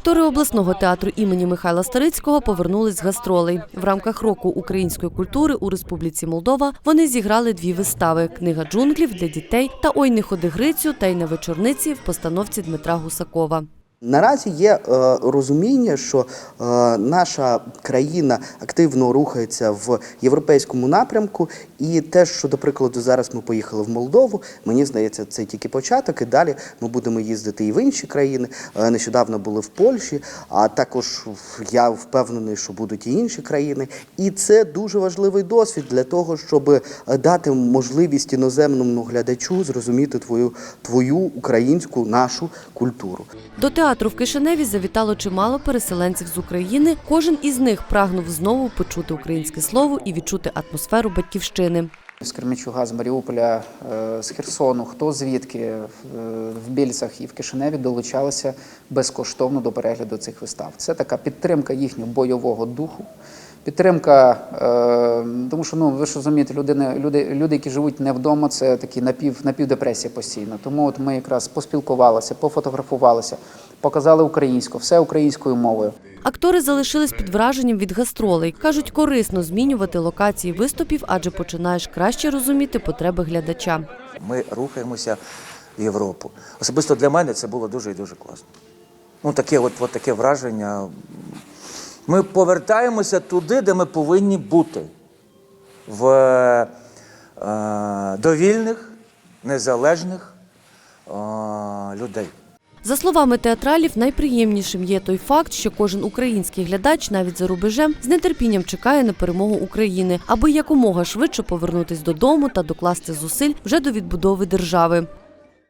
Актори обласного театру імені Михайла Старицького повернулись з гастролей. В рамках року української культури у Республіці Молдова вони зіграли дві вистави: книга джунглів для дітей та Ой не ходи Грицю та й на вечорниці в постановці Дмитра Гусакова. Наразі є е, розуміння, що е, наша країна активно рухається в європейському напрямку, і те, що до прикладу зараз ми поїхали в Молдову, мені здається, це тільки початок. І далі ми будемо їздити і в інші країни. Е, нещодавно були в Польщі, а також я впевнений, що будуть і інші країни. І це дуже важливий досвід для того, щоб е, дати можливість іноземному глядачу зрозуміти твою, твою українську нашу культуру. До театру в Кишиневі завітало чимало переселенців з України. Кожен із них прагнув знову почути українське слово і відчути атмосферу батьківщини. З Кременчуга, з Маріуполя, е, з Херсону, хто звідки е, в Більцях і в Кишиневі долучалися безкоштовно до перегляду цих вистав. Це така підтримка їхнього бойового духу. Підтримка, е, тому що ну ви ж розумієте, людини, люди, люди, які живуть не вдома, це такі напів, напівдепресія постійно. Тому от ми якраз поспілкувалися, пофотографувалися, показали українську, все українською мовою. Актори залишились під враженням від гастролей. кажуть, корисно змінювати локації виступів, адже починаєш краще розуміти потреби глядача. Ми рухаємося в Європу. Особисто для мене це було дуже і дуже класно. Ну, таке от, от таке враження. Ми повертаємося туди, де ми повинні бути. В е, довільних, незалежних е, людей. За словами театралів, найприємнішим є той факт, що кожен український глядач, навіть за рубежем, з нетерпінням чекає на перемогу України, аби якомога швидше повернутись додому та докласти зусиль вже до відбудови держави.